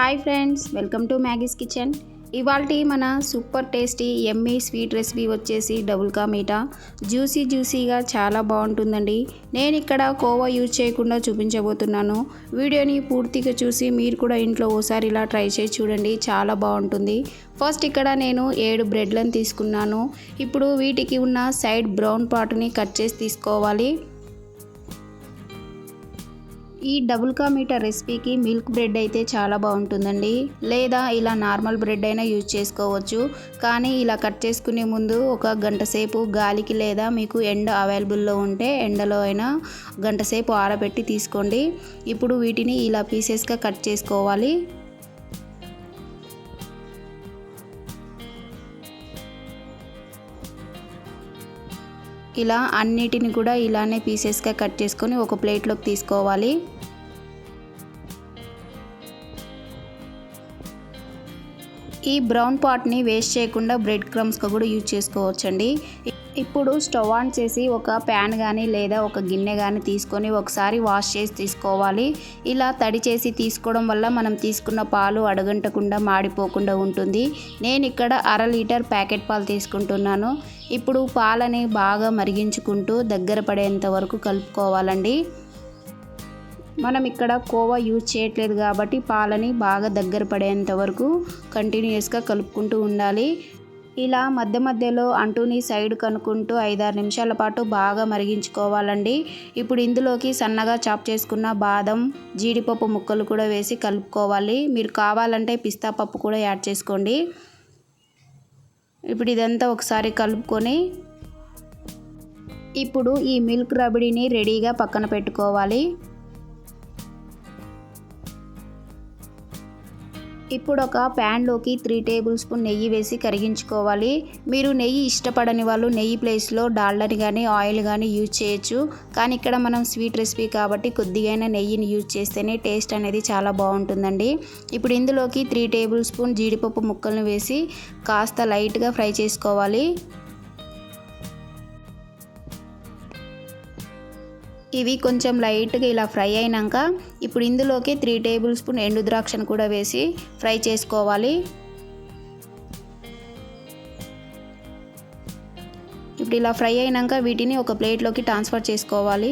Hi friends welcome to Maggie's kitchen. ఇవాళ మన super tasty ఎమ్మీ స్వీట్ రెసిపీ వచ్చేసి డబుల్ కా మీటా. జ్యూసీ జ్యూసీగా చాలా బాగుంటుందండి. నేను ఇక్కడ కోవా యూజ్ చేయకుండా చూపించబోతున్నాను. వీడియోని పూర్తిగా చూసి మీరు కూడా ఇంట్లో ఓసారి ఇలా ట్రై చేసి చూడండి చాలా బాగుంటుంది. ఫస్ట్ ఇక్కడ నేను ఏడు బ్రెడ్లను తీసుకున్నాను. ఇప్పుడు వీటికి ఉన్న సైడ్ బ్రౌన్ పార్ట్ని కట్ చేసి తీసుకోవాలి. ఈ డబుల్ కా మీటా రెసిపీకి మిల్క్ బ్రెడ్ అయితే చాలా బాగుంటుందండి. లేదా ఇలా నార్మల్ బ్రెడ్ అయినా యూజ్ చేసుకోవచ్చు. కానీ ఇలా కట్ చేసుకునే ముందు ఒక గంట సేపు గాలికి లేదా మీకు ఎండ అవైలబుల్లో ఉంటే ఎండలో అయినా గంట సేపు ఆరబెట్టి తీసుకోండి. ఇప్పుడు వీటిని ఇలా పీసెస్గా కట్ చేసుకోవాలి. ఇలా అన్నిటిని కూడా ఇలానే పీసెస్గా కట్ చేసుకొని ఒక ప్లేట్లోకి తీసుకోవాలి. ఈ బ్రౌన్ పాట్ని వేస్ట్ చేయకుండా బ్రెడ్ క్రమ్స్గా కూడా యూజ్ చేసుకోవచ్చండి. ఇప్పుడు స్టవ్ ఆన్ చేసి ఒక ప్యాన్ కానీ లేదా ఒక గిన్నె కానీ తీసుకొని ఒకసారి వాష్ చేసి తీసుకోవాలి. ఇలా తడి చేసి తీసుకోవడం వల్ల మనం తీసుకున్న పాలు అడగంటకుండా మాడిపోకుండా ఉంటుంది. నేను ఇక్కడ అర లీటర్ ప్యాకెట్ పాలు తీసుకుంటున్నాను. ఇప్పుడు పాలని బాగా మరిగించుకుంటూ దగ్గర పడేంత వరకు కలుపుకోవాలండి. మనం ఇక్కడ కోవా యూజ్ చేయట్లేదు కాబట్టి పాలని బాగా దగ్గర పడేంత వరకు కంటిన్యూస్గా కలుపుకుంటూ ఉండాలి. ఇలా మధ్య మధ్యలో అంటూని సైడ్ కనుక్కుంటూ ఐదారు నిమిషాల పాటు బాగా మరిగించుకోవాలండి. ఇప్పుడు ఇందులోకి సన్నగా చాప్ చేసుకున్న బాదం జీడిపప్పు ముక్కలు కూడా వేసి కలుపుకోవాలి. మీరు కావాలంటే పిస్తా పప్పు కూడా యాడ్ చేసుకోండి. ఇప్పుడు ఇదంతా ఒకసారి కలుపుకొని ఇప్పుడు ఈ మిల్క్ రబడిని రెడీగా పక్కన పెట్టుకోవాలి. ఇప్పుడు ఒక ప్యాన్లోకి త్రీ టేబుల్ స్పూన్ నెయ్యి వేసి కరిగించుకోవాలి. మీరు నెయ్యి ఇష్టపడని వాళ్ళు నెయ్యి ప్లేస్లో డాల్డని కానీ ఆయిల్ కానీ యూజ్ చేయొచ్చు. కానీ ఇక్కడ మనం స్వీట్ రెసిపీ కాబట్టి కొద్దిగైనా నెయ్యిని యూజ్ చేస్తేనే టేస్ట్ అనేది చాలా బాగుంటుందండి. ఇప్పుడు ఇందులోకి త్రీ టేబుల్ స్పూన్ జీడిపప్పు ముక్కలను వేసి కాస్త లైట్గా ఫ్రై చేసుకోవాలి. ఇవి కొంచెం లైట్గా ఇలా ఫ్రై అయినాక ఇప్పుడు ఇందులోకి త్రీ టేబుల్ స్పూన్ ఎండు ద్రాక్షను కూడా వేసి ఫ్రై చేసుకోవాలి. ఇప్పుడు ఇలా ఫ్రై అయినాక వీటిని ఒక ప్లేట్లోకి ట్రాన్స్ఫర్ చేసుకోవాలి.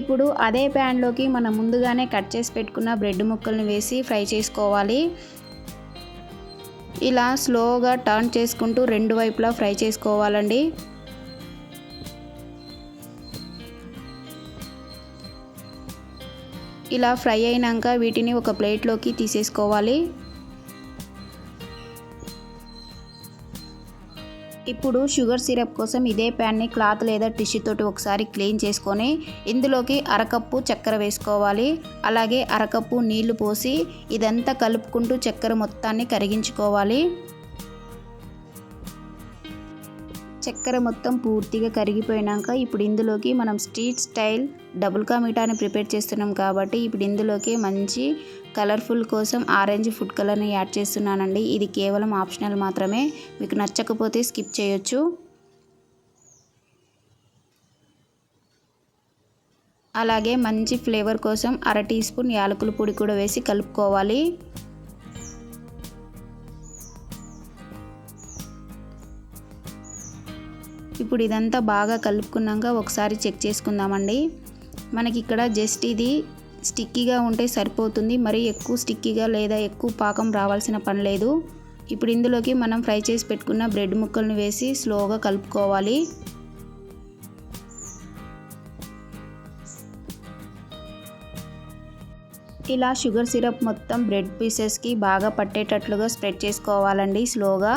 ఇప్పుడు అదే ప్యాన్లోకి మనం ముందుగానే కట్ చేసి పెట్టుకున్న బ్రెడ్ ముక్కల్ని వేసి ఫ్రై చేసుకోవాలి. ఇలా స్లోగా టర్న్ చేసుకుంటూ రెండు వైపులా ఫ్రై చేసుకోవాలండి. ఇలా ఫ్రై అయినాక వీటిని ఒక ప్లేట్లోకి తీసేసుకోవాలి. ఇప్పుడు షుగర్ సిరప్ కోసం ఇదే ప్యాన్ని క్లాత్ లేదా టిష్యూ తోటి ఒకసారి క్లీన్ చేసుకొని ఇందులోకి అరకప్పు చక్కెర వేసుకోవాలి. అలాగే అరకప్పు నీళ్ళు పోసి ఇదంతా కలుపుకుంటూ చక్కెర మొత్తాన్ని కరిగించుకోవాలి. చక్కెర మొత్తం పూర్తిగా కరిగిపోయినాక ఇప్పుడు ఇందులోకి మనం స్ట్రీట్ స్టైల్ డబుల్ కా మీఠాని ప్రిపేర్ చేస్తున్నాం కాబట్టి ఇప్పుడు ఇందులోకి మంచి కలర్ఫుల్ కోసం ఆరెంజ్ ఫుడ్ కలర్ని యాడ్ చేస్తున్నానండి. ఇది కేవలం ఆప్షనల్ మాత్రమే. మీకు నచ్చకపోతే స్కిప్ చేయొచ్చు. అలాగే మంచి ఫ్లేవర్ కోసం అర టీ స్పూన్ యాలకుల పొడి కూడా వేసి కలుపుకోవాలి. ఇప్పుడు ఇదంతా బాగా కలుపుకున్నాక ఒకసారి చెక్ చేసుకుందామండి. మనకి ఇక్కడ జస్ట్ ఇది స్టిక్కీగా ఉంటే సరిపోతుంది. మరి ఎక్కువ స్టిక్కీగా లేదా ఎక్కువ పాకం రావాల్సిన పని లేదు. ఇప్పుడు ఇందులోకి మనం ఫ్రై చేసి పెట్టుకున్న బ్రెడ్ ముక్కలను వేసి స్లోగా కలుపుకోవాలి. ఇలా షుగర్ సిరప్ మొత్తం బ్రెడ్ పీసెస్కి బాగా పట్టేటట్లుగా స్ప్రెడ్ చేసుకోవాలండి స్లోగా.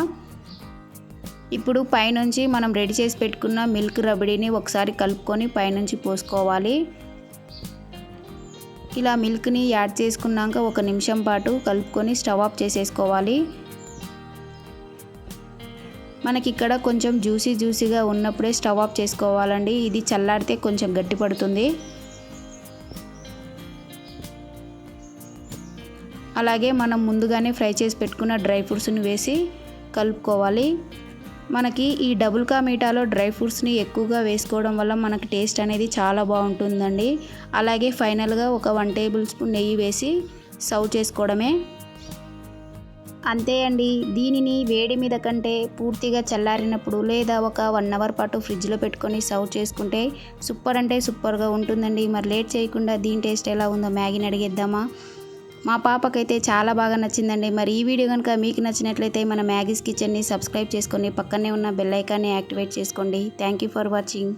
ఇప్పుడు పైనుంచి మనం రెడీ చేసి పెట్టుకున్న మిల్క్ రబడీని ఒకసారి కలుపుకొని పైనుంచి పోసుకోవాలి. ఇలా మిల్క్ని యాడ్ చేసుకున్నాక ఒక నిమిషం పాటు కలుపుకొని స్టవ్ ఆఫ్ చేసేసుకోవాలి. మనకి ఇక్కడ కొంచెం జ్యూసీ జ్యూసీగా ఉన్నప్పుడే స్టవ్ ఆఫ్ చేసుకోవాలండి. ఇది చల్లారితే కొంచెం గట్టి పడుతుంది. అలాగే మనం ముందుగానే ఫ్రై చేసి పెట్టుకున్న డ్రై ఫ్రూట్స్ని వేసి కలుపుకోవాలి. మనకి ఈ డబుల్ కా మీఠాలో డ్రై ఫ్రూట్స్ని ఎక్కువగా వేసుకోవడం వల్ల మనకి టేస్ట్ అనేది చాలా బాగుంటుందండి. అలాగే ఫైనల్గా ఒక వన్ టేబుల్ స్పూన్ నెయ్యి వేసి సర్వ్ చేసుకోవడమే. అంతే అండి. దీనిని వేడి మీద కంటే పూర్తిగా చల్లారినప్పుడు లేదా ఒక వన్ అవర్ పాటు ఫ్రిడ్జ్లో పెట్టుకొని సర్వ్ చేసుకుంటే సూపర్ అంటే సూపర్గా ఉంటుందండి. మరి లేట్ చేయకుండా దీని టేస్ట్ ఎలా ఉందో మ్యాగీని అడిగేద్దామా? మా పాపకైతే చాలా బాగా నచ్చిందండి. మరి ఈ వీడియో కనుక మీకు నచ్చినట్లయితే మన మ్యాగీస్ కిచెన్ని సబ్స్క్రైబ్ చేసుకొని పక్కనే ఉన్న బెల్ ఐకాన్ని యాక్టివేట్ చేసుకోండి. Thank you for watching.